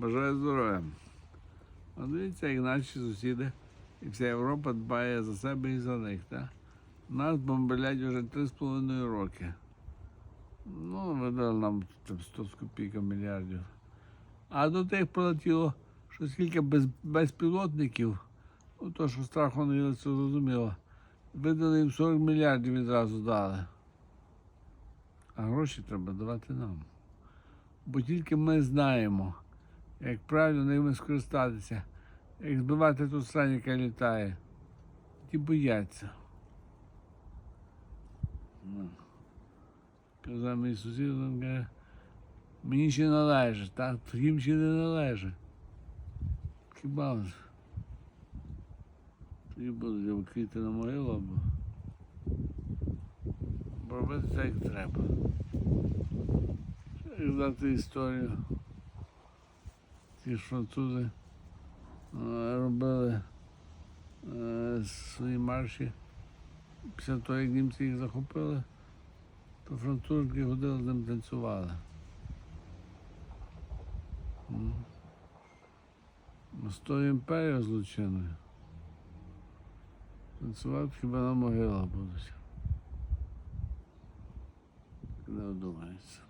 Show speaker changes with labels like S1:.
S1: Бажаю здоров'я. А дивіться, як наші сусіди і вся Європа дбає за себе і за них. Так? Нас бомблять вже 3,5 роки. Ну, видали нам там 100 з копійками мільярдів. А до тих прилетіло, що скільки без, безпілотників, ну то, що страху не це зрозуміло, видали їм 40 мільярдів відразу дали. А гроші треба давати нам. Бо тільки ми знаємо, як правильно ними скористатися, як збивати ту срань, яка літає. Ті бояться. Ну. Казав мій сусід, він каже, мені ще належить, так? Їм ще не належить. Хіба ж? Тоді будуть квіти на могилу або робити так, як треба. Як знати історію. Ж французи е, робили е, свої марші. Після того, як німці їх захопили, то французики ходили з ним танцювали. З тою імперією злочинною. Танцювати хіба на могилах будуть. Не одумається.